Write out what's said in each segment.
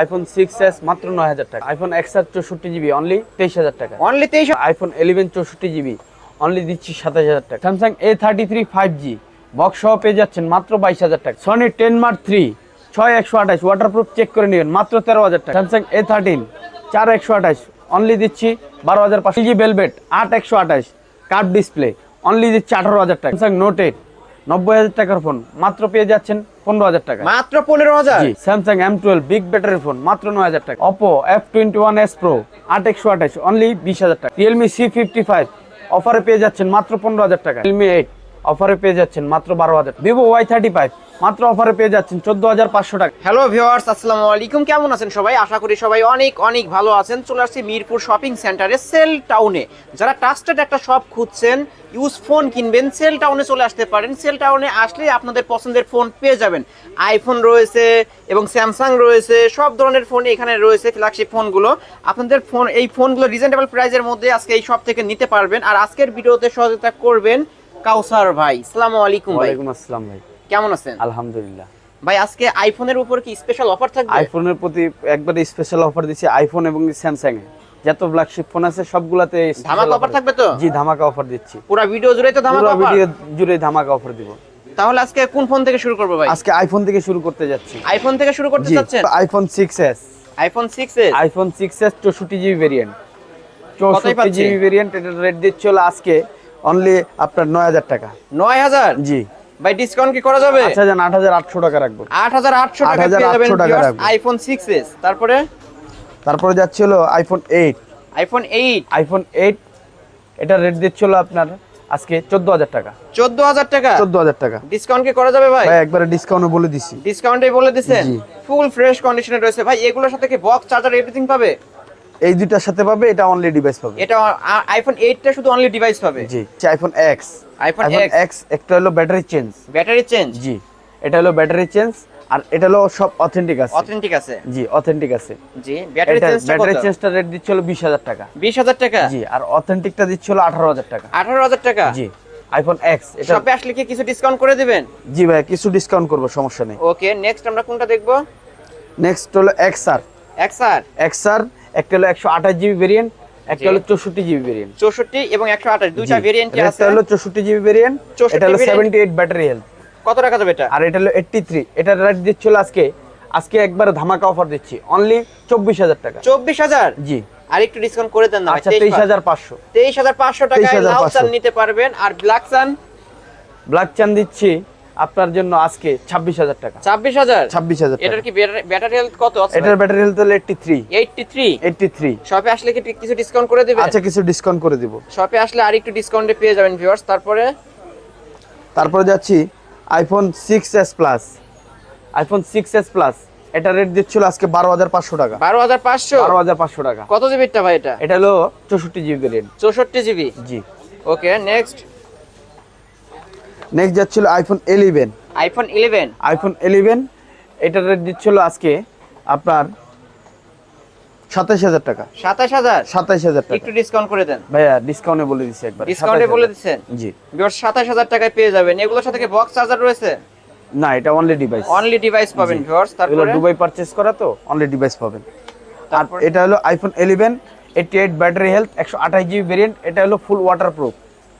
IPhone six S মাত্র নয় হাজার টাকা। আইফোন এক্স আর চৌষট্টি জিবি অনলি তেইশ হাজার টাকা। অনলি তেইশ আইফোন ইলেভেন চৌষট্টি জিবি অনলি দিচ্ছি সাতাশ হাজার টাকা। Samsung A thirty three five G box সহ পেয়ে যাচ্ছেন মাত্র বাইশ হাজার টাকা। সনি টেন মার্ক থ্রি ছয় একশো আঠাশ ওয়াটারপ্রুফ চেক করে নেবেন মাত্র তেরো হাজার টাকা। স্যামসাং এ থার্টিন চার একশো আঠাশ অনলি দিচ্ছি বারো হাজার পাঁচশো। জি বেলভেট আট একশো আঠাশ কার্ভ ডিসপ্লে অনলি দিচ্ছি আঠারো হাজার টাকা। স্যামসাং নোট এইট নব্বই হাজার টাকার ফোন। মাত্র পেয়ে যাচ্ছেন পনেরো হাজার টাকা। মাত্র পনেরো হাজার? Samsung M twelve big battery phone মাত্র নয় হাজার টাকা। Oppo F twenty one S pro আট একশো আঠাশ অনলি বিশ হাজার টাকা। রিয়েলমি সি ফিফটি ফাইভ অফারে পেয়ে যাচ্ছেন মাত্র পনেরো হাজার টাকা। রিয়েলমি এইট অফারে পেয়ে যাচ্ছেন মাত্র বারো হাজার। ভিভো ওয়াই থার্টি ফাইভ, মাত্র অফারে পেয়ে যাচ্ছেন চোদ্দ হাজার পাঁচশো টাকা। হ্যালো ভিউয়ার্স, আসসালামু আলাইকুম। কেমন আছেন সবাই? আশা করি সবাই অনেক অনেক ভালো আছেন। চলে আসছি মিরপুর শপিং সেন্টারে, সেল টাউনে। যারা ট্রাস্টেড একটা শপ খুঁজছেন ইউজ ফোন কিনবেন, সেল টাউনে চলে আসতে পারেন। সেল টাউনে আসলে আপনাদের পছন্দের ফোন পেয়ে যাবেন। আইফোন রয়েছে এবং স্যামসাং রয়েছে, সব ধরনের ফোন এখানে রয়েছে ফ্ল্যাগশিপ ফোনগুলো আপনাদের ফোন এই ফোনগুলো রিজনেবল প্রাইসের মধ্যে আজকে এই শপ থেকে নিতে পারবেন। আর আজকের ভিডিওতে সহযোগিতা করবেন কাউসার ভাই আসসালামু আলাইকুম ভাই। ওয়ালাইকুম আসসালাম ভাই। কেমন আছেন? আলহামদুলিল্লাহ। ভাই আজকে আইফোনের উপর কি স্পেশাল অফার থাকবে? আইফোনের প্রতি একবারে স্পেশাল অফার দিচ্ছি আইফোন এবং স্যামসাং এ। যত ফ্ল্যাগশিপ ফোন আছে সবগুলাতে ধামাকা offer থাকবে তো? জি ধামাকা অফার দিচ্ছি। পুরো ভিডিও জুড়ে তো ধামাকা অফার পুরো ভিডিও জুড়ে ধামাকা অফার দিব। তাহলে আজকে কোন ফোন থেকে শুরু করব ভাই? আজকে আইফোন থেকে শুরু করতে যাচ্ছি। আইফোন থেকে শুরু করতে জি চাচ্ছেন? IPhone six S iPhone six S iPhone six S চৌষট্টি জিবি ভেরিয়েন্ট কতই চৌষট্টি পাচ্ছি? জিবি ভেরিয়েন্ট এটার রেট দিচ্ছে হলো আজকে অনলি আপনার নয় হাজার টাকা। নয় হাজার? জি। ভাই ডিসকাউন্ট কি করা যাবে? আচ্ছা যান আট হাজার আটশো টাকা রাখব। আট হাজার আটশো টাকা 8,800 পেয়ে টাকা রাখব। আইফোন সিক্স এস তারপরে? তারপরে যাচ্ছে হলো iPhone eight iPhone eight iPhone eight এটা রেট দিচ্ছে হলো আপনার আজকে চোদ্দ হাজার টাকা। চোদ্দ হাজার টাকা? চোদ্দ হাজার টাকা। ডিসকাউন্ট কি করা যাবে ভাই? ভাই একবারে ডিসকাউন্টে বলে দিছি। ডিসকাউন্টে বলে দিছেন। ফুল ফ্রেশ কন্ডিশনে রয়েছে। ভাই এগুলোর সাথে কি বক্স চার্জার এভরিথিং পাবে? এই দুইটার সাথে পাবে এটা অনলি ডিভাইস পাবে। এটা আইফোন এইটটা শুধু অনলি ডিভাইস পাবে? জি আইফোন এক্স আইফোন এক্স একটা হলো ব্যাটারি চেঞ্জ ব্যাটারি চেঞ্জ জি এটা হলো ব্যাটারি চেঞ্জ আর এটা হলো সব অথেন্টিক আছে। অথেন্টিক আছে? জি অথেন্টিক আছে। জি ব্যাটারি চেঞ্জটা ব্যাটারি চেঞ্জটা রেট দিচ্ছিল বিশ হাজার টাকা। বিশ হাজার টাকা? জি আর অথেন্টিকটা দিচ্ছিল আঠারো হাজার টাকা। আঠারো হাজার টাকা? জি আইফোন এক্স এটা শপে আসলে কি কিছু ডিসকাউন্ট করে দিবেন? জি ভাই কিছু ডিসকাউন্ট করব সমস্যা নেই। ওকে নেক্সট আমরা কোনটা দেখব? নেক্সট হলো X R X R X R একটা হলো একশো আঠাশ জিবি ভেরিয়েন্ট একটা। হলো চৌষট্টি জিবি ভেরিয়েন্ট চৌষট্টি এবং একশো আঠাশ দুইটা ভেরিয়েন্ট আছে। একটা হলো চৌষট্টি জিবি ভেরিয়েন্ট এটা হলো। সেভেন্টি এইট ব্যাটারি হেলথ কত টাকা যাবে এটা? আর এটা হলো এইটটি থ্রি এটার রেট দিচ্ছিল আজকে আজকে একবার ধামাকা অফার দিচ্ছি। অনলি চব্বিশ হাজার টাকা। চব্বিশ হাজার? জি। আর একটু ডিসকাউন্ট করে দেন না। আচ্ছা তেইশ হাজার। পাঁচশো। তেইশ হাজার পাঁচশো টাকায় 23,500 চান নিতে পারবেন। আর ব্ল্যাক চান? ব্ল্যাক চান দিচ্ছি আপনার জন্য আজকে ছাব্বিশ হাজার টাকা। ছাব্বিশ হাজার? ছাব্বিশ হাজার এটার কি ব্যাটারি হেলথ কত আছে? এটার ব্যাটারি হেলথ হলো eighty three eighty three eighty three শপে আসলে কি কিছু ডিসকাউন্ট করে দিবেন? আচ্ছা কিছু ডিসকাউন্ট করে দিব। শপে আসলে আর একটু ডিসকাউন্টে পেয়ে যাবেন ভিউয়ার্স তারপরে? তারপরে যাচ্ছি iPhone six S plus iPhone six S plus এটা রেট দিচ্ছিল আজকে বারো হাজার পাঁচশো টাকা। বারো হাজার পাঁচশো? বারো হাজার পাঁচশো টাকা। কত জিবিটা ভাই এটা? এটা হলো চৌষট্টি জিবি রেট চৌষট্টি জিবি জি। ওকে নেক্সট নেক্সট যাচ্ছিল iPhone eleven iPhone eleven iPhone eleven এটার রেট দিচ্ছিল আজকে আপনার সাতাশ হাজার টাকা। সাতাশ হাজার? সাতাশ হাজার টাকা। একটু ডিসকাউন্ট করে দেন। ভাইয়া ডিসকাউন্টে বলে দিচ্ছি একবার। ডিসকাউন্টে বলে দিচ্ছেন জি। ভিউয়ার্স সাতাশ হাজার টাকায় পেয়ে যাবেন। এগুলোর সাথে কি বক্স চার্জার রয়েছে? না এটা অনলি ডিভাইস অনলি ডিভাইস পাবেন। ভিউয়ার্স তারপরে? দুবাই পারচেজ করা তো অনলি ডিভাইস পাবেন। আর তারপর? এটা হলো iPhone eleven eighty eight battery health একশো আঠাশ জিবি ভেরিয়েন্ট এটা হলো ফুল ওয়াটার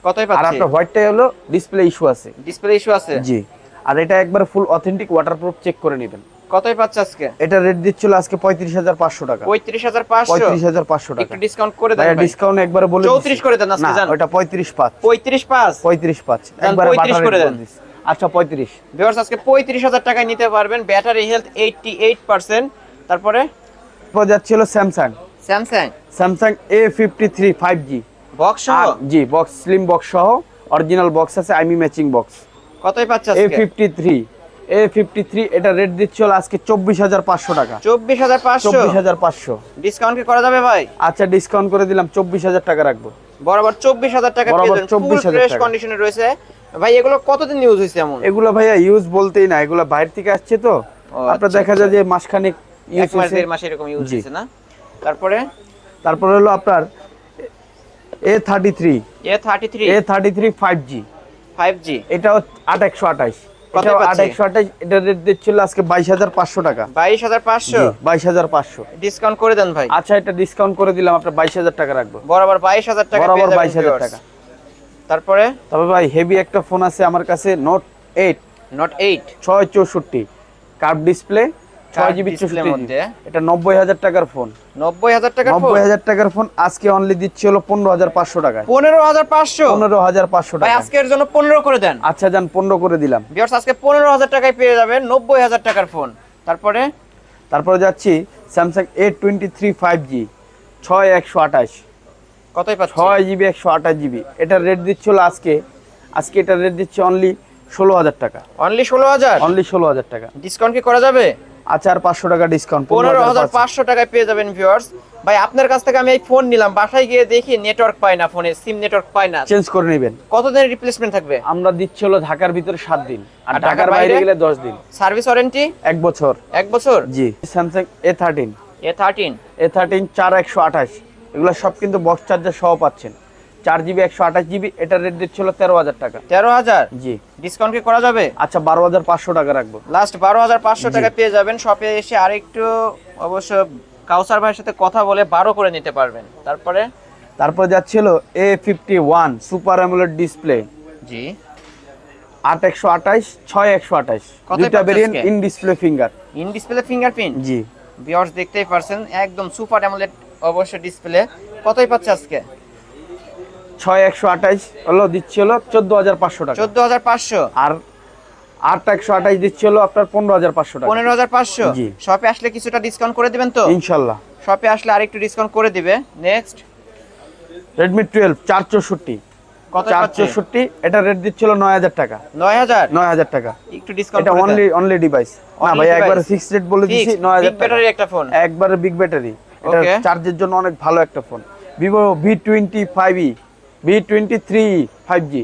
কতই আর পাচ্ছি? আপনার হোয়াইটটাই হলো ডিসপ্লে ইস্যু আছে। ডিসপ্লে ইস্যু আছে? জি। আর এটা একবার ফুল অথেন্টিক ওয়াটারপ্রুফ চেক করে নেবেন। কতই পাচ্ছে আজকে? এটা রেট দিচ্ছিল আজকে পঁয়ত্রিশ হাজার পাঁচশো টাকা। পঁয়ত্রিশ হাজার পাঁচশো? পঁয়ত্রিশ হাজার পাঁচশো টাকা। একটু ডিসকাউন্ট করে দেন ভাই। ডিসকাউন্ট একবার বলে 34 করে দেন আজকে, জান। ওটা পঁয়ত্রিশ পাঁচ। পঁয়ত্রিশ পাঁচ? পঁয়ত্রিশ পাঁচ। দেন, একবারে 35 করে দেন। আচ্ছা পঁয়ত্রিশ। ভিউয়ার্স আজকে পঁয়ত্রিশ হাজার টাকায় নিতে পারবেন। Battery health eighty eight percent তারপরে? তারপর যাচ্ছিল Samsung Samsung Samsung A fifty three five G box সহ? জি বক্স স্লিম বক্স সহ। অরিজিনাল বক্স আছে আইমি ম্যাচিং বক্স কতই পাচ্ছে এ আজকে? Fifty three A fifty three এটা রেট দিচ্ছিল আজকে চব্বিশ হাজার পাঁচশো টাকা। চব্বিশ হাজার পাঁচশো? চব্বিশ হাজার পাঁচশো। ডিসকাউন্ট কি করা যাবে ভাই? আচ্ছা ডিসকাউন্ট করে দিলাম চব্বিশ হাজার টাকা রাখব। বরাবর চব্বিশ হাজার টাকা বরাবর পেয়ে যাবেন 24,000 ফ্রেশ কন্ডিশনে রয়েছে। ভাই এগুলো কতদিন ইউজ হয়েছে এমন? এগুলো ভাইয়া ইউজ বলতেই না এগুলো বাইরে থেকে আসছে তো। আপনার আচ্ছা, দেখা যায় যে মাসখানেক ইউজ মাস হয়েছে। মাস এরকম ইউজ। হয়েছে না? তারপরে? তারপরে হলো আপনার A thirty three A thirty three A thirty three five G five G এটাও আট একশো আঠাশ এটা আট একশো আঠাশ আজকে বাইশ হাজার পাঁচশো টাকা। বাইশ হাজার পাঁচশো? বাইশ হাজার পাঁচশো। ডিসকাউন্ট করে দেন ভাই। আচ্ছা এটা ডিসকাউন্ট করে দিলাম আপনার বাইশ হাজার টাকা রাখব। বরাবর বাইশ হাজার টাকা বরাবর বাইশ হাজার টাকা। তারপরে? তবে ভাই হেভি একটা ফোন আছে আমার কাছে নোট এইট নোট এইট ছয় চৌষট্টি। কার্ভ ডিসপ্লে ছয় জিবি display মধ্যে। এটা নব্বই হাজার টাকার ফোন। নব্বই হাজার টাকা নব্বই হাজার টাকার ফোন আজকে অনলি দিচ্ছি হলো পনেরো হাজার পাঁচশো টাকায়। পনেরো হাজার পাঁচশো? পনেরো হাজার পাঁচশো টাকা আজকের জন্য পনেরো করে দেন। আচ্ছা যান পনেরো করে দিলাম। বিয়ার্স আজকে পনেরো হাজার টাকায় পেয়ে যাবেন নব্বই হাজার টাকার ফোন। তারপরে? তারপরে যাচ্ছি Samsung A twenty three five G ছয় একশো আঠাশ। কতই পাচ্ছি ছয় জিবি একশো আঠাশ জিবি এটার রেট দিচ্ছিল আজকে। আজকে এটার রেট দিচ্ছে অনলি ষোলো হাজার টাকা। অনলি ষোলো হাজার? অনলি ষোলো হাজার টাকা। ডিসকাউন্ট কি করা যাবে? আর পাঁচশো টাকা ডিসকাউন্ট পনেরো হাজার পাঁচশো। টাকায় পেয়ে যাবেন ভিউয়ার্স ভাই আপনার কাছ থেকে আমি এই ফোন নিলাম। বাসায় গিয়ে দেখি নেটওয়ার্ক পাই না ফোনে সিম নেটওয়ার্ক পাই না। চেঞ্জ করে নেবেন। কতদিনের রিপ্লেসমেন্ট থাকবে? আমরা দিচ্ছি হলো ঢাকার ভিতরে সাত দিন আর ঢাকার বাইরে? গেলে দশ দিন। সার্ভিস ওয়ারেন্টি এক বছর। এক বছর? জি Samsung A thirteen A thirteen A thirteen চার একশো আঠাশ। এগুলো সব কিন্তু বক্স চার্জার সহ পাচ্ছেন। চার জিবি একশো আঠাশ জিবি এটার রেট দিচ্ছিল তেরো হাজার টাকা। তেরো হাজার? জি। ডিসকাউন্ট কি করা যাবে? আচ্ছা বারো হাজার পাঁচশো টাকা রাখব। লাস্ট বারো হাজার পাঁচশো টাকা পেয়ে যাবেন। শপে এসে আরেকটু অবশ্য কাউসার ভাইয়ের সাথে কথা বলে বারো করে নিতে পারবেন। তারপরে? তারপর যাচ্ছিল A fifty one super amoled display জি। আট একশো আঠাশ ছয় একশো আঠাশ। দুইটা variant in display finger in display fingerprint G. Viewers দেখতেই পারছেন একদম সুপার অ্যামোলেড অবশ্য ডিসপ্লে কতই পাচ্ছে আজকে? ছয় একশো আঠাশ হলো দিচ্ছি হলো চোদ্দ হাজার পাঁচশো টাকা। চোদ্দ হাজার পাঁচশো? আর আট একশো আঠাশ দিচ্ছি হলো আপনার পনেরো হাজার পাঁচশো টাকা। পনেরো হাজার পাঁচশো। শপে আসলে কিছুটা ডিসকাউন্ট করে দিবেন তো? ইনশাল্লাহ। শপে আসলে আরেকটু ডিসকাউন্ট করে দিবে। নেক্সট রেডমি টুয়েলভ চার চৌষট্টি। চার চৌষট্টি এটা রেট দিচ্ছিল নয় হাজার টাকা। নয় হাজার? নয় হাজার টাকা। একটু ডিসকাউন্ট এটা অনলি অনলি ডিভাইস না ভাই. একবারে ফিক্সড রেট বলে দিছি নয় হাজার ব্যাটারি একটা ফোন একবারে বিগ ব্যাটারি এটা চার্জের জন্য অনেক ভালো একটা phone Vivo V twenty five E V twenty three five G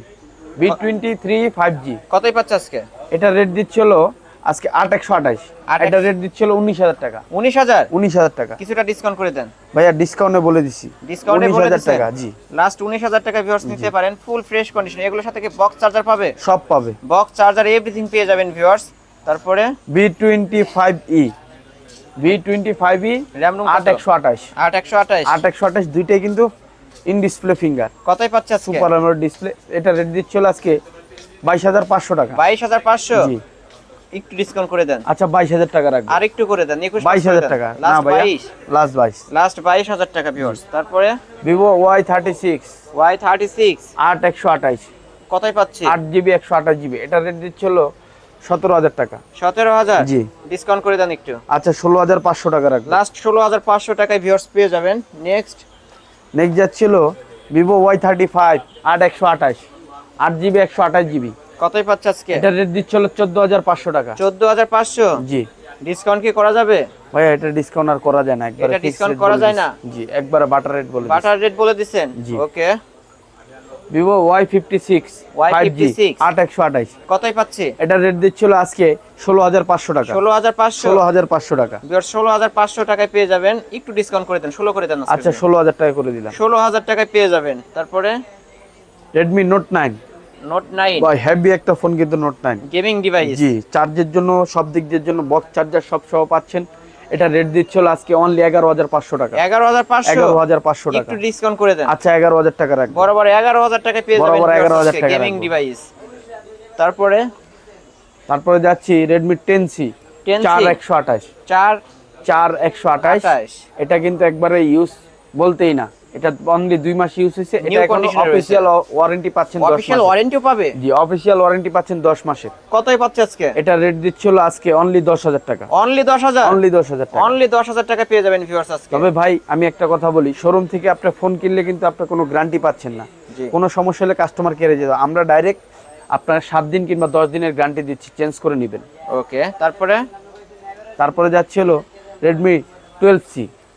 V twenty three five G কতই পাচ্ছে আজকে? এটা রেট দিচ্ছিল আজকে আট একশো আঠাশ। আট এটা রেট দিচ্ছিল উনিশ হাজার টাকা। উনিশ হাজার? উনিশ হাজার টাকা। কিছুটা ডিসকাউন্ট করে দেন। ভাইয়া ডিসকাউন্টে বলে দিছি। ডিসকাউন্টে উনিশ হাজার টাকা জি। লাস্ট উনিশ হাজার টাকা ভিউয়ার্স নিতে পারেন ফুল ফ্রেশ কন্ডিশন এগুলোর সাথে কি বক্স চার্জার পাবে? সব পাবে। বক্স চার্জার এভরিথিং পেয়ে যাবেন ভিউয়ার্স তারপরে? V twenty five E V twenty five E RAM আট একশো আঠাশ। আট একশো আঠাশ। আট একশো আঠাশ দুইটাই কিন্তু ইন ডিসপ্লে ফিঙ্গার। কতই পাচ্ছে সুপার অ্যামোলেড ডিসপ্লে। এটা রেট দিচ্ছিল আজকে বাইশ হাজার পাঁচশো টাকা। বাইশ হাজার পাঁচশো? জি। একটু ডিসকাউন্ট করে দেন। আচ্ছা বাইশ হাজার টাকা রাখব। আর একটু করে দেন একুশ বাইশ হাজার টাকা। না বাইশ? লাস্ট বাইশ। লাস্ট বাইশ হাজার টাকা ভিউয়ার্স তারপরে? সিক্স আট একশো আঠাইশ। কতই পাচ্ছি? আট জিবি একশো আঠাশ জিবি। এটা রেট দিচ্ছিল সতেরো হাজার টাকা। সতেরো হাজার? জি। ডিসকাউন্ট করে দেন একটু। আচ্ছা ষোলো হাজার পাঁচশো টাকা রাখব। লাস্ট ষোলো হাজার পাঁচশো টাকায় ভিউয়ার্স পেয়ে যাবেন। নেক্সট নেক্সট যাচ্ছিল ভিভো ওয়াই থার্টি ফাইভ আট একশো আঠাশ আট জিবি একশো আঠাশ জিবি। কতই পাচ্ছে আজকে? এটা রেট দিচ্ছিল চোদ্দ হাজার পাঁচশো টাকা। চোদ্দ হাজার পাঁচশো? জি। ডিসকাউন্ট কি করা যাবে? ভাই এটা ডিসকাউন্ট আর করা যায় না একবার ডিসকাউন্ট করা যায় না? জি একবার বাটার রেট বলে বাটার রেট বলে দিচ্ছেন? জি। Okay Vivo Y fifty six আট একশো আঠাইশ কতই পাচ্ছি? এটা রেট দিচ্ছিল আজকে ষোলো হাজার পাঁচশো টাকা। ষোলো হাজার পাঁচশো? ষোলো হাজার পাঁচশো টাকা। ষোলো হাজার পাঁচশো টাকায় পেয়ে যাবেন। একটু ডিসকাউন্ট করে দেন ষোলো করে দেন আচ্ছা ষোলো হাজার টাকা করে দিলাম। ষোলো হাজার টাকায় পেয়ে যাবেন। তারপরে? Redmi note nine note nine heavy একটা ফোন কিন্তু নোট নাইন গেমিং ডিভাইস জি চার্জের জন্য সব দিক দিয়ে জন্য বক্স চার্জার সব সহ পাচ্ছেন। এটা রেট দিচ্ছিল আজকে অনলি এগারো হাজার পাঁচশো টাকা। এগারো হাজার পাঁচশো? এগারো হাজার পাঁচশো টাকা। একটু ডিসকাউন্ট করে দেন। আচ্ছা এগারো হাজার টাকা রাখব। বরাবর এগারো হাজার টাকা পেয়ে যাবেন বরাবর 11,000 টাকা গেমিং ডিভাইস তারপরে? তারপরে যাচ্ছি রেডমি টেন সি চার একশো আঠাশ। চার চার একশো আঠাশ। এটা কিন্তু একবারে ইউজ বলতেই না। এটা অনলি দুই মাস ইউজ হয়েছে। এটা এখন। অফিসিয়াল ওয়ারেন্টি পাচ্ছেন অফিসিয়াল ওয়ারেন্টিও পাবে? জি অফিসিয়াল ওয়ারেন্টি পাচ্ছেন দশ মাসের। কতই পাচ্ছে আজকে? এটা রেট দিচ্ছিল আজকে অনলি দশ হাজার টাকা। অনলি দশ হাজার? অনলি দশ হাজার টাকা। অনলি দশ হাজার টাকা পেয়ে যাবেন ভিউয়ার্স আজকে। তবে ভাই আমি একটা কথা বলি শোরুম থেকে আপনার ফোন কিনলে কিন্তু আপনার কোনো গ্যারান্টি পাচ্ছেন না। কোনো সমস্যা হলে কাস্টমার কেড়ে যেত আমরা ডাইরেক্ট আপনার সাত দিন কিংবা দশ দিনের গ্যারান্টি দিচ্ছি চেঞ্জ করে নেবেন। ওকে তারপরে? তারপরে যাচ্ছে হলো Redmi twelve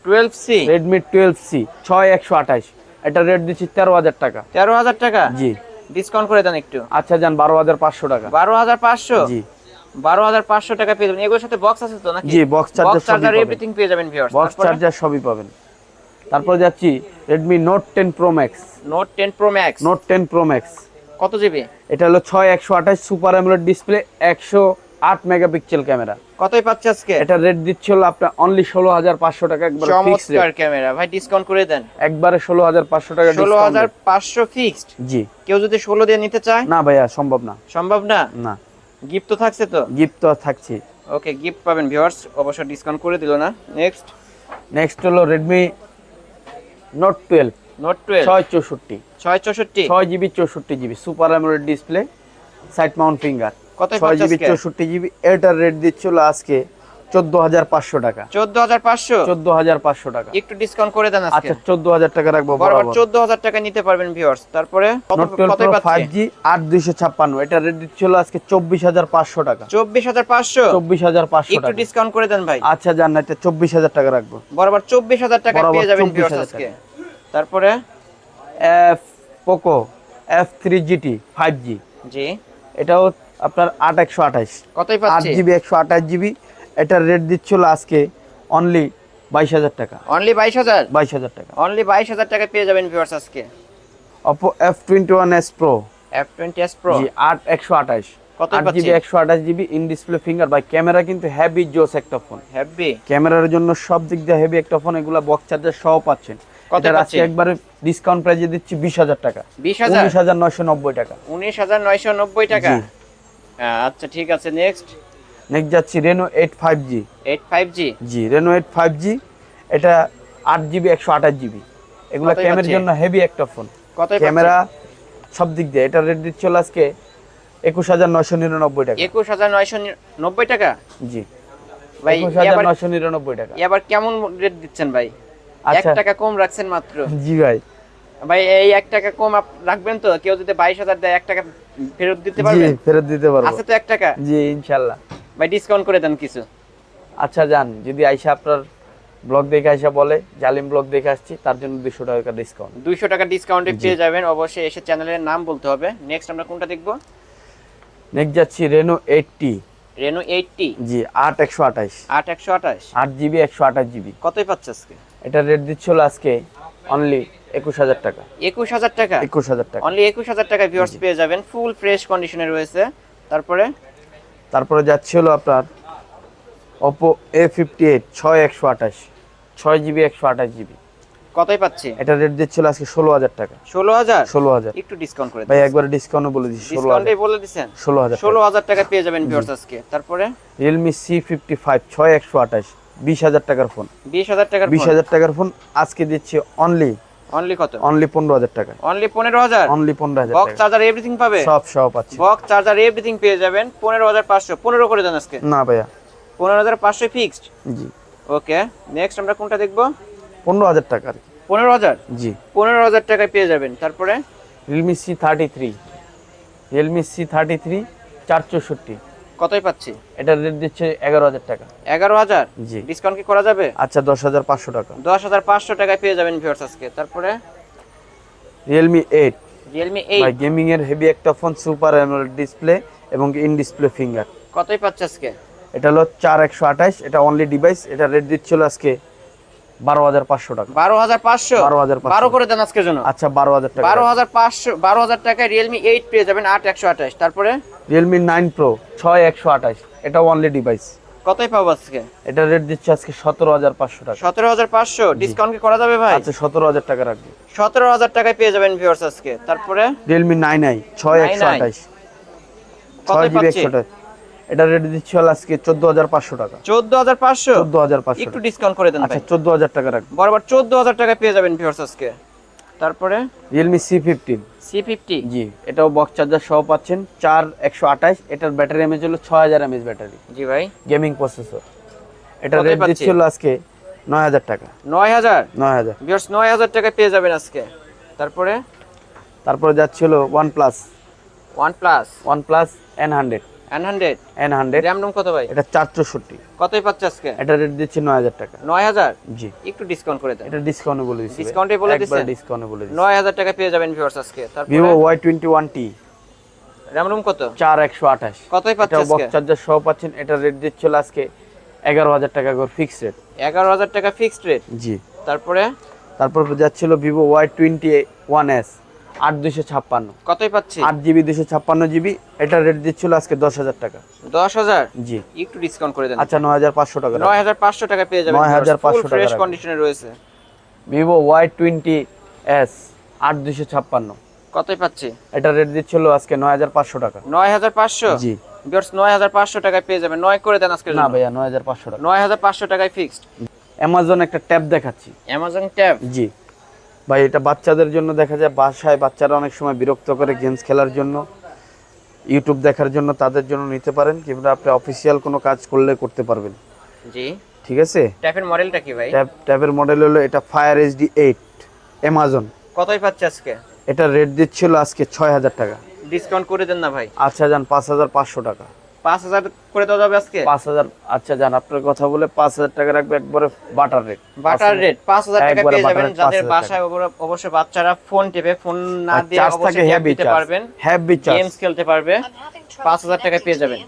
C twelve C Redmi twelve C ছয় একশো আঠাশ। এটা রেট দিচ্ছি তেরো হাজার টাকা। তেরো হাজার টাকা? জি। ডিসকাউন্ট করে দেন একটু। আচ্ছা যান বারো হাজার পাঁচশো টাকা। বারো হাজার পাঁচশো? জি। বারো হাজার পাঁচশো টাকা পেয়ে যাবেন। এগুলোর সাথে বক্স আছে তো নাকি? জি, বক্স চার্জার সবই এভরিথিং পেয়ে যাবেন ভিউয়ার্স বক্স চার্জার সবই পাবেন। তারপরে যাচ্ছি Redmi note ten pro max note ten pro max note ten pro max কত জিবি এটা হলো ছয় একশো আঠাশ সুপার অ্যামোলেড ডিসপ্লে একশো আট মেগাপিক্সেল ক্যামেরা। কতই পাচ্ছে আজকে? এটা রেট দিচ্ছে হলো আপনার অনলি ষোলো হাজার পাঁচশো টাকা একবার চমৎকার ক্যামেরা। ভাই ডিসকাউন্ট করে দেন। একবারে ষোলো হাজার পাঁচশো টাকা ষোলো হাজার পাঁচশো ফিক্সড জি। কেউ যদি ষোলো দিয়ে নিতে চায়? না ভাইয়া সম্ভব না। সম্ভব না? না। গিফট তো থাকছে তো? গিফট তো থাকছে। ওকে গিফট পাবেন ভিউয়ার্স অবশ্য ডিসকাউন্ট করে দিল না। নেক্সট নেক্সট হলো Redmi note twelve note twelve ছয় চৌষট্টি। ছয় চৌষট্টি? ছয় জিবি চৌষট্টি GB super amoled display side mount finger ছয় জিবি চৌষট্টি জিবি এটার রেট দিচ্ছিল আজকে চোদ্দ হাজার পাঁচশো টাকা। চোদ্দ হাজার পাঁচশো? চোদ্দ হাজার পাঁচশো টাকা। একটু ডিসকাউন্ট করে দেন আচ্ছা চোদ্দ হাজার টাকা রাখব বরাবর বরাবর। চোদ্দ হাজার টাকা নিতে পারবেন ভিউয়ার্স তারপরে কত- নোট টুয়েলভ কতই প্রো পাচ্ছে? ফাইভ জি আট দুইশো ছাপ্পান্ন এটা রেট দিচ্ছিল আজকে চব্বিশ হাজার পাঁচশো টাকা। চব্বিশ হাজার পাঁচশো? চব্বিশ হাজার পাঁচশো একটু ডিসকাউন্ট করে দেন ভাই। আচ্ছা জান না এটা চব্বিশ হাজার টাকা রাখব। বরাবর চব্বিশ হাজার টাকা পেয়ে যাবেন ভিউয়ার্স আজকে। তারপরে? F Poco F three GT five G জি। এটাও আপনার আট একশো আঠাশ কতই আট জিবি একশো আঠাশ জিবি। এটার রেট দিচ্ছিল আজকে অনলি বাইশ হাজার টাকা। অনলি বাইশ হাজার? বাইশ হাজার টাকা। অনলি বাইশ হাজার টাকা পেয়ে যাবেন ভিউয়ার্স আজকে। Oppo F twenty one S pro F twenty S pro আট একশো আঠাশ। পাচ্ছি? জিবি একশো আঠাশ GB in display finger by camera কিন্তু হেভি জোস একটা ফোন হ্যাভি ক্যামেরার জন্য সব দিক দিয়ে হেভি একটা ফোন এগুলা বক্স চার্জার সহ পাচ্ছেন। কত আজকে একবারে ডিসকাউন্ট প্রাইজে দিচ্ছি বিশ হাজার টাকা। বিশ হাজার? উনিশ হাজার নয়শো নব্বই টাকা। উনিশ হাজার নয়শো নব্বই টাকা। আচ্ছা ঠিক আছে নেক্সট নেক্সট যাচ্ছি Reno eight five G eight five G জি রেনো এইট ফাইভ জি এটা আট জিবি একশো আঠাশ জিবি এগুলো ক্যামেরার জন্য হেভি একটা ফোন কত ক্যামেরা সব দিক দিয়ে। এটা রেট দিচ্ছিল আজকে একুশ হাজার নয়শো নিরানব্বই টাকা। একুশ হাজার নয়শো নব্বই টাকা? জি। ভাই একুশ হাজার নয়শো নিরানব্বই টাকা। এবার কেমন রেট দিচ্ছেন ভাই? এক আচ্ছা টাকা কম রাখছেন মাত্র। জি ভাই। ভাই এই এক টাকা কম রাখবেন তো? কেউ যদি বাইশ হাজার দেয় এক টাকা ফেরত দিতে জি পারবেন? ফেরত দিতে পারব। আছে তো এক টাকা? জি ইনশাল্লাহ। ভাই ডিসকাউন্ট করে দেন কিছু। আচ্ছা যান যদি আইসা আপনার ব্লগ দেখে আইসা বলে জালিম ব্লগ দেখে আসছি তার জন্য দুশো টাকা ডিসকাউন্ট দুইশো টাকা ডিসকাউন্টে। পেয়ে যাবেন। অবশ্যই এসে চ্যানেলের নাম বলতে হবে। নেক্সট আমরা কোনটা দেখব? নেক্সট যাচ্ছি রেনো এইটটি রেনো এইটটি জি আট একশো আঠাশ। আট একশো আঠাশ। আট জিবি একশো আঠাশ জিবি। কতই পাচ্ছে আজকে? এটা রেট দিচ্ছিল আজকে অনলি একুশ হাজার টাকা। একুশ হাজার টাকা? একুশ হাজার টাকা। অনলি একুশ হাজার টাকা ভিউয়ার্স পেয়ে যাবেন। ফুল ফ্রেশ কন্ডিশনে রয়েছে। তারপরে? তারপরে যাচ্ছে হলো আপনার ওপো এ ফিফটি এইট ছয় একশো আঠাশ। ছয় জিবি একশো আঠাশ জিবি। কতই পাচ্ছি? এটা রেট দিচ্ছিল আজকে ষোলো হাজার টাকা। ষোলো হাজার? ষোলো হাজার। একটু ডিসকাউন্ট করে ভাই একবার ডিসকাউন্ট বলে দিচ্ছি ষোলো হাজার। বলে দিচ্ছেন ষোলো হাজার ষোলো হাজার টাকা পেয়ে যাবেন ভিউয়ার্স আজকে। তারপরে? রিয়েলমি সি ফিফটি ফাইভ ছয় একশো আঠাশ। বিশ হাজার টাকার ফোন বিশ হাজার টাকার বিশ হাজার টাকার ফোন আজকে দিচ্ছি অনলি অনলি কত? অনলি 15000 টাকা। Only 15000 only 15000 box charger everything পাবে? সব সব আছে বক্স চার্জার এভরিথিং পেয়ে যাবেন 15500 15 করে দেন আজকে। না ভাইয়া। 15500 ফিক্সড জি। ওকে নেক্সট আমরা কোনটা দেখব? 15000 টাকা 15000 জি। 15000 টাকায় পেয়ে যাবেন। তারপরে? Realme C thirty Realme C33 Realme C33 464 কতই পাচ্ছি? এটার রেট দিচ্ছে এগারো হাজার টাকা। এগারো হাজার? জি। ডিসকাউন্ট কি করা যাবে? আচ্ছা দশ হাজার পাঁচশো টাকা। দশ হাজার পাঁচশো টাকায় পেয়ে যাবেন ভিউয়ার্স আজকে। তারপরে? Realme eight Realme eight gaming এর হেভি একটা ফোন সুপার অ্যামোলেড ডিসপ্লে এবং ইন ডিসপ্লে ফিঙ্গার কতই পাচ্ছে আজকে? এটা হলো চার একশো আঠাশ এটা অনলি ডিভাইস এটা রেট দিচ্ছিল আজকে বারো হাজার পাঁচশো টাকা। বারো হাজার পাঁচশো? 12,500 বারো করে দেন আজকের জন্য। আচ্ছা বারো হাজার টাকা। বারো হাজার পাঁচশো বারো হাজার টাকায় রিয়েলমি এইট পেয়ে যাবেন আট একশো আঠাশ। তারপরে? রিয়েলমি নাইন প্রো ছয় একশো আঠাশ। এটা অনলি ডিভাইস কতই পাবো আজকে? এটা রেট দিচ্ছে আজকে সতেরো হাজার পাঁচশো টাকা। সতেরো হাজার পাঁচশো? ডিসকাউন্ট কি করা যাবে ভাই? আচ্ছা সতেরো হাজার টাকা রাখবে। সতেরো হাজার টাকায় পেয়ে যাবেন ভিউয়ার্স আজকে। তারপরে? রিয়েলমি নাইন আই ছয় একশো আঠাশ। ছয় জিবি একশো আঠাশ। এটা রেট দিচ্ছে হলো আজকে চোদ্দ হাজার পাঁচশো টাকা। চোদ্দ হাজার পাঁচশো? চোদ্দ হাজার পাঁচশো একটু ডিসকাউন্ট করে দেন আচ্ছা ভাই। চোদ্দ হাজার টাকা রাখবে। বরাবর চোদ্দ হাজার টাকায় পেয়ে যাবেন ভিউয়ার্স আজকে। তারপরে? Realme C fifteen C fifty জি। এটাও বক্স চার্জার সহ পাচ্ছেন। চার একশো আঠাশ। এটার ব্যাটারি এমএচ হলো ছয় হাজার এমএচ ব্যাটারি জি ভাই। গেমিং প্রসেসর এটা রেট দিচ্ছিল আজকে নয় হাজার টাকা। নয় হাজার? নয় হাজার। ভিউয়ার্স নয় হাজার টাকায় পেয়ে যাবেন আজকে। তারপরে? তারপরে যাচ্ছিল one plus one plus one plus N hundred N hundred N hundred কত ভাই? এটা চার চৌষট্টি কতই পাচ্ছে আজকে? এটা রেট দিচ্ছে নয় হাজার টাকা। নয় হাজার? জি। একটু ডিসকাউন্ট করে এটা ডিসকাউন্টে বলে দিছেন? ডিসকাউন্টে বলে টাকা পেয়ে যাবেন ভিউয়ার্স আজকে। তারপরে? টোয়েন্টি ওয়ান টি র্যাম কত? চার একশো আঠাশ। কতই পাচ্ছে এটা বক্স চার্জার সহ পাচ্ছেন। এটা রেট দিচ্ছিল আজকে এগারো হাজার টাকা করে ফিক্স রেট এগারো হাজার টাকা ফিক্সড রেট জি। তারপরে? তারপর যাচ্ছিল Vivo Y twenty one S আট দুশো ছাপ্পান্ন। কতই পাচ্ছি? আট জিবি দুশো ছাপ্পান্ন জিবি। এটা রেট দিচ্ছিল আজকে দশ হাজার টাকা। দশ হাজার? জি। একটু ডিসকাউন্ট করে দেন। আচ্ছা নয় হাজার পাঁচশো টাকা নয় হাজার পাঁচশো টাকা পেয়ে যাবেন। 9,500 টাকা ফ্রেশ রাখবেন। কন্ডিশনে রয়েছে। ভিভো ওয়াই টোয়েন্টি এস আট দুশো ছাপ্পান্ন। কতই পাচ্ছি? এটা রেট দিচ্ছিল আজকে নয় হাজার পাঁচশো টাকা। নয় হাজার পাঁচশো? জি। বিয়ার্স নয় হাজার পাঁচশো টাকায় পেয়ে যাবেন। নয় করে দেন আজকে না ভাইয়া নয় হাজার পাঁচশো টাকা। নয় হাজার পাঁচশো টাকায় ফিক্সড অ্যামাজন একটা ট্যাব দেখাচ্ছি। অ্যামাজন ট্যাব জি। ভাই এটা বাচ্চাদের জন্য দেখা যায় বাসায় বাচ্চারা অনেক সময় বিরক্ত করে গেমস খেলার জন্য। ইউটিউব দেখার জন্য তাদের জন্য নিতে পারেন কিংবা আপনি অফিসিয়াল কোনো কাজ করলে করতে পারবেন। জি। ঠিক আছে? ট্যাবের মডেলটা কি ভাই? ট্যাব ট্যাবের মডেল হলো এটা ফায়ার এইচডি এইট অ্যামাজন কতই পাচ্ছে আজকে? এটা রেট দিচ্ছিল আজকে ছয় হাজার টাকা। ডিসকাউন্ট করে দেন না ভাই। আচ্ছা যান পাঁচ হাজার পাঁচশো টাকা। পাঁচ হাজার করে দেওয়া যাবে আজকে? পাঁচ হাজার আচ্ছা যান আপনার কথা বলে পাঁচ হাজার টাকা রাখবে একবারে বাটার রেট বাটার রেট পাঁচ হাজার টাকা পেয়ে যাবেন যাদের বাসায় অবশ্যই বাচ্চারা ফোন টেপে ফোন না দিয়ে অবশ্যই ট্যাব দিতে পারবেন। হেভি গেমস খেলতে পারবে। পাঁচ হাজার টাকায় পেয়ে যাবেন।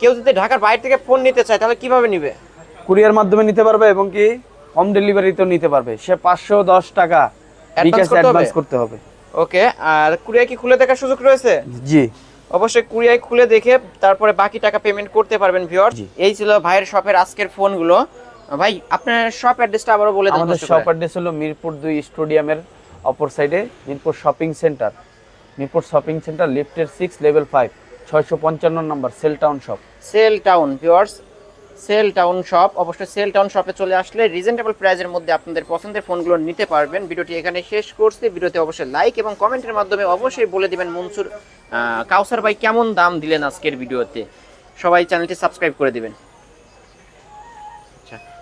কেউ যদি ঢাকার বাইরে থেকে ফোন নিতে চায় তাহলে কীভাবে নিবে? কুরিয়ার মাধ্যমে নিতে পারবে এবং কি হোম ডেলিভারিতেও নিতে পারবে। সে পাঁচশো দশ টাকা বিকাশ? অ্যাডভান্স করতে হবে। ওকে আর কুরিয়ার কি খুলে দেখার সুযোগ রয়েছে? জি। অবশ্যই কুরিয়ায় খুলে দেখে তারপরে বাকি টাকা পেমেন্ট করতে পারবেন ভিউয়ার এই ছিল ভাইয়ের শপের আজকের ফোনগুলো। ভাই আপনার শপ অ্যাড্রেসটা আবারও বলে দিন আমাদের শপ অ্যাড্রেস হলো মিরপুর দুই স্টেডিয়ামের অপর সাইডে Mirpur shopping centre Mirpur shopping centre লিফটের সিক্স লেভেল ফাইভ ছয়শো পঞ্চান্ন নম্বর cell town shop cell town viewers cell town shop. অবশ্যই সেল টাউন শপে চলে আসলে রিজনেবল প্রাইজের মধ্যে আপনাদের পছন্দের ফোনগুলো নিতে পারবেন। ভিডিওটি এখানে শেষ করছি। ভিডিওতে অবশ্যই লাইক এবং কমেন্টের মাধ্যমে অবশ্যই বলে দিবেন মনসুর কাউসার ভাই কেমন দাম দিলেন আজকের ভিডিওতে? সবাই চ্যানেলটি সাবস্ক্রাইব করে দিবেন।